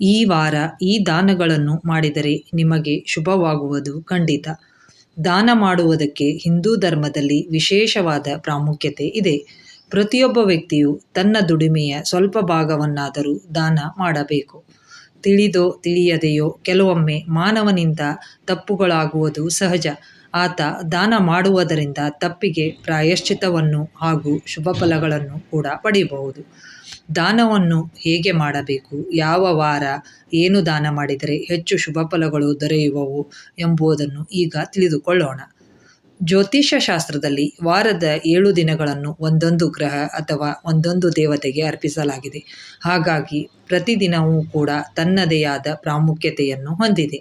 ಈ ವಾರ ಈ ದಾನಗಳನ್ನು ಮಾಡಿದರೆ ನಿಮಗೆ ಶುಭವಾಗುವುದು ಖಂಡಿತ. ದಾನ ಮಾಡುವುದಕ್ಕೆ ಹಿಂದೂ ಧರ್ಮದಲ್ಲಿ ವಿಶೇಷವಾದ ಪ್ರಾಮುಖ್ಯತೆ ಇದೆ. ಪ್ರತಿಯೊಬ್ಬ ವ್ಯಕ್ತಿಯು ತನ್ನ ದುಡಿಮೆಯ ಸ್ವಲ್ಪ ಭಾಗವನ್ನಾದರೂ ದಾನ ಮಾಡಬೇಕು. ತಿಳಿದೋ ತಿಳಿಯದೆಯೋ ಕೆಲವೊಮ್ಮೆ ಮಾನವನಿಂದ ತಪ್ಪುಗಳಾಗುವುದು ಸಹಜ. ಆತ ದಾನ ಮಾಡುವುದರಿಂದ ತಪ್ಪಿಗೆ ಪ್ರಾಯಶ್ಚಿತವನ್ನು ಹಾಗೂ ಶುಭ ಫಲಗಳನ್ನು ಕೂಡ ಪಡೆಯಬಹುದು. ದಾನವನ್ನು ಹೇಗೆ ಮಾಡಬೇಕು? ಯಾವ ವಾರ ಏನು ದಾನ ಮಾಡಿದರೆ ಹೆಚ್ಚು ಶುಭ ಫಲಗಳು ದೊರೆಯುವವು ಎಂಬುದನ್ನು ಈಗ ತಿಳಿದುಕೊಳ್ಳೋಣ. ಜ್ಯೋತಿಷ್ಯ ಶಾಸ್ತ್ರದಲ್ಲಿ ವಾರದ ಏಳು ದಿನಗಳನ್ನು ಒಂದೊಂದು ಗ್ರಹ ಅಥವಾ ಒಂದೊಂದು ದೇವತೆಗೆ ಅರ್ಪಿಸಲಾಗಿದೆ. ಹಾಗಾಗಿ ಪ್ರತಿದಿನವೂ ಕೂಡ ತನ್ನದೇ ಆದ ಪ್ರಾಮುಖ್ಯತೆಯನ್ನು ಹೊಂದಿದೆ.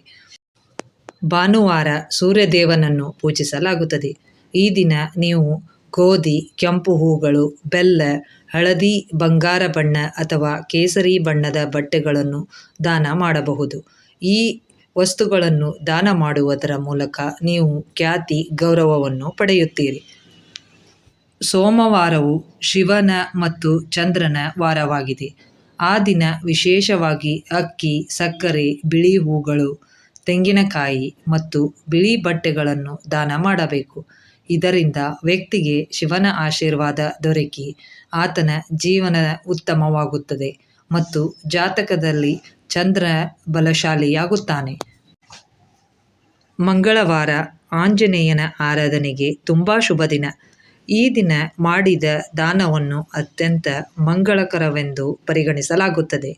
ಭಾನುವಾರ ಸೂರ್ಯದೇವನನ್ನು ಪೂಜಿಸಲಾಗುತ್ತದೆ. ಈ ದಿನ ನೀವು ಗೋಧಿ, ಕೆಂಪು ಹೂಗಳು, ಬೆಲ್ಲ, ಹಳದಿ ಬಂಗಾರ ಬಣ್ಣ ಅಥವಾ ಕೇಸರಿ ಬಣ್ಣದ ಬಟ್ಟೆಗಳನ್ನು ದಾನ ಮಾಡಬಹುದು. ಈ ವಸ್ತುಗಳನ್ನು ದಾನ ಮಾಡುವುದರ ಮೂಲಕ ನೀವು ಖ್ಯಾತಿ, ಗೌರವವನ್ನು ಪಡೆಯುತ್ತೀರಿ. ಸೋಮವಾರವು ಶಿವನ ಮತ್ತು ಚಂದ್ರನ ವಾರವಾಗಿದೆ. ಆ ದಿನ ವಿಶೇಷವಾಗಿ ಅಕ್ಕಿ, ಸಕ್ಕರೆ, ಬಿಳಿ ಹೂಗಳು, ತೆಂಗಿನಕಾಯಿ ಮತ್ತು ಬಿಳಿ ಬಟ್ಟೆಗಳನ್ನು ದಾನ ಮಾಡಬೇಕು. ಇದರಿಂದ ವ್ಯಕ್ತಿಗೆ ಶಿವನ ಆಶೀರ್ವಾದ ದೊರಕಿ ಆತನ ಜೀವನ ಉತ್ತಮವಾಗುತ್ತದೆ ಮತ್ತು ಜಾತಕದಲ್ಲಿ ಚಂದ್ರ ಬಲಶಾಲಿಯಾಗುತ್ತಾನೆ. ಮಂಗಳವಾರ ಆಂಜನೇಯನ ಆರಾಧನೆಗೆ ತುಂಬ ಶುಭ ದಿನ. ಈ ದಿನ ಮಾಡಿದ ದಾನವನ್ನು ಅತ್ಯಂತ ಮಂಗಳಕರವೆಂದು ಪರಿಗಣಿಸಲಾಗುತ್ತದೆ.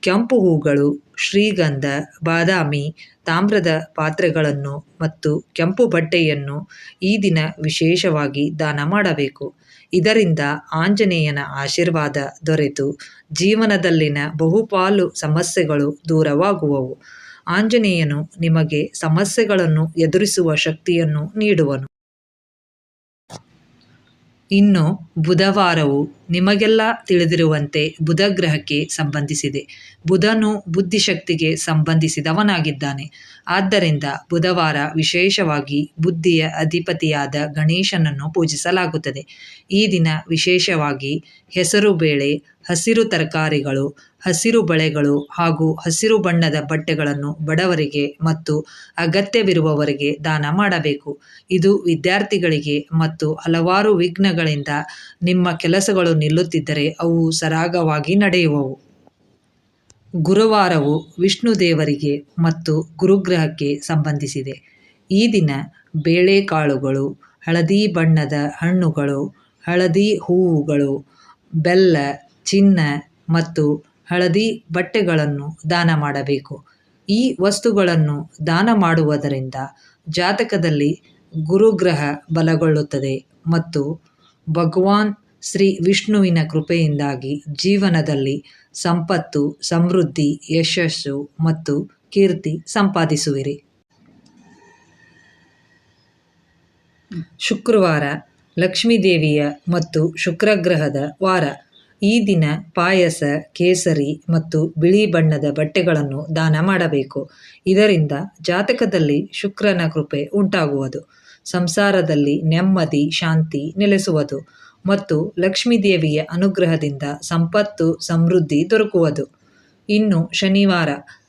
ಕೆಂಪು ಹೂಗಳು, ಶ್ರೀಗಂಧ, ಬಾದಾಮಿ, ತಾಮ್ರದ ಪಾತ್ರೆಗಳನ್ನು ಮತ್ತು ಕೆಂಪು ಬಟ್ಟೆಯನ್ನು ಈ ದಿನ ವಿಶೇಷವಾಗಿ ದಾನ ಮಾಡಬೇಕು. ಇದರಿಂದ ಆಂಜನೇಯನ ಆಶೀರ್ವಾದ ದೊರೆತು. ಜೀವನದಲ್ಲಿನ ಬಹುಪಾಲು ಸಮಸ್ಯೆಗಳು ದೂರವಾಗುವವು. ಆಂಜನೇಯನು ನಿಮಗೆ ಸಮಸ್ಯೆಗಳನ್ನು ಎದುರಿಸುವ ಶಕ್ತಿಯನ್ನು ನೀಡುವನು. ಇನ್ನು ಬುಧವಾರವು ನಿಮಗೆಲ್ಲ ತಿಳಿದಿರುವಂತೆ ಬುಧ ಗ್ರಹಕ್ಕೆ ಸಂಬಂಧಿಸಿದೆ. ಬುಧನು ಬುದ್ಧಿಶಕ್ತಿಗೆ ಸಂಬಂಧಿಸಿದವನಾಗಿದ್ದಾನೆ. ಆದ್ದರಿಂದ ಬುಧವಾರ ವಿಶೇಷವಾಗಿ ಬುದ್ಧಿಯ ಅಧಿಪತಿಯಾದ ಗಣೇಶನನ್ನು ಪೂಜಿಸಲಾಗುತ್ತದೆ. ಈ ದಿನ ವಿಶೇಷವಾಗಿ ಹೆಸರುಬೇಳೆ ಹಸಿರು ತರಕಾರಿಗಳು, ಹಸಿರು ಬಳೆಗಳು ಹಾಗೂ ಹಸಿರು ಬಣ್ಣದ ಬಟ್ಟೆಗಳನ್ನು ಬಡವರಿಗೆ ಮತ್ತು ಅಗತ್ಯವಿರುವವರಿಗೆ ದಾನ ಮಾಡಬೇಕು. ಇದು ವಿದ್ಯಾರ್ಥಿಗಳಿಗೆ ಮತ್ತು ಹಲವಾರು ವಿಘ್ನಗಳಿಂದ ನಿಮ್ಮ ಕೆಲಸಗಳು ನಿಲ್ಲುತ್ತಿದ್ದರೆ ಅವು ಸರಾಗವಾಗಿ ನಡೆಯುವವು. ಗುರುವಾರವು ವಿಷ್ಣು ದೇವರಿಗೆ ಮತ್ತು ಗುರುಗ್ರಹಕ್ಕೆ ಸಂಬಂಧಿಸಿದೆ. ಈ ದಿನ ಬೇಳೆಕಾಳುಗಳು, ಹಳದಿ ಬಣ್ಣದ ಹಣ್ಣುಗಳು, ಹಳದಿ ಹೂವುಗಳು, ಬೆಲ್ಲ ಚಿನ್ನ ಮತ್ತು ಹಳದಿ ಬಟ್ಟೆಗಳನ್ನು ದಾನ ಮಾಡಬೇಕು. ಈ ವಸ್ತುಗಳನ್ನು ದಾನ ಮಾಡುವುದರಿಂದ ಜಾತಕದಲ್ಲಿ ಗುರುಗ್ರಹ ಬಲಗೊಳ್ಳುತ್ತದೆ ಮತ್ತು ಭಗವಾನ್ ಶ್ರೀ ವಿಷ್ಣುವಿನ ಕೃಪೆಯಿಂದಾಗಿ ಜೀವನದಲ್ಲಿ ಸಂಪತ್ತು, ಸಮೃದ್ಧಿ, ಯಶಸ್ಸು ಮತ್ತು ಕೀರ್ತಿ ಸಂಪಾದಿಸುವಿರಿ. ಶುಕ್ರವಾರ ಲಕ್ಷ್ಮೀದೇವಿಯ ಮತ್ತು ಶುಕ್ರಗ್ರಹದ ವಾರ. ಈ ದಿನ ಪಾಯಸ, ಕೇಸರಿ ಮತ್ತು ಬಿಳಿ ಬಣ್ಣದ ಬಟ್ಟೆಗಳನ್ನು ದಾನ ಮಾಡಬೇಕು. ಇದರಿಂದ ಜಾತಕದಲ್ಲಿ ಶುಕ್ರನ ಕೃಪೆ ಉಂಟಾಗುವುದು. ಸಂಸಾರದಲ್ಲಿ ನೆಮ್ಮದಿ, ಶಾಂತಿ ನೆಲೆಸುವುದು ಮತ್ತು ಲಕ್ಷ್ಮೀದೇವಿಯ ಅನುಗ್ರಹದಿಂದ ಸಂಪತ್ತು, ಸಮೃದ್ಧಿ ದೊರಕುವುದು. ಇನ್ನು ಶನಿವಾರ,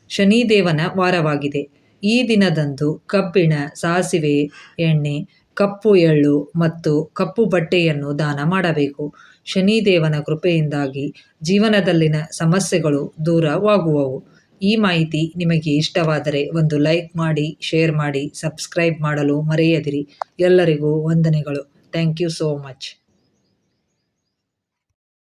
ಶನಿದೇವನ ವಾರವಾಗಿದೆ. ಈ ದಿನದಂದು ಕಬ್ಬಿಣ, ಸಾಸಿವೆ, ಎಣ್ಣೆ ಕಪ್ಪು ಎಳ್ಳು ಮತ್ತು ಕಪ್ಪು ಬಟ್ಟೆಯನ್ನು ದಾನ ಮಾಡಬೇಕು. ಶನಿದೇವನ ಕೃಪೆಯಿಂದಾಗಿ ಜೀವನದಲ್ಲಿನ ಸಮಸ್ಯೆಗಳು ದೂರವಾಗುವವು. ಈ ಮಾಹಿತಿ ನಿಮಗೆ ಇಷ್ಟವಾದರೆ ಒಂದು ಲೈಕ್ ಮಾಡಿ, ಶೇರ್ ಮಾಡಿ, ಸಬ್ಸ್ಕ್ರೈಬ್ ಮಾಡಲು ಮರೆಯದಿರಿ. ಎಲ್ಲರಿಗೂ ವಂದನೆಗಳು. Thank you so much.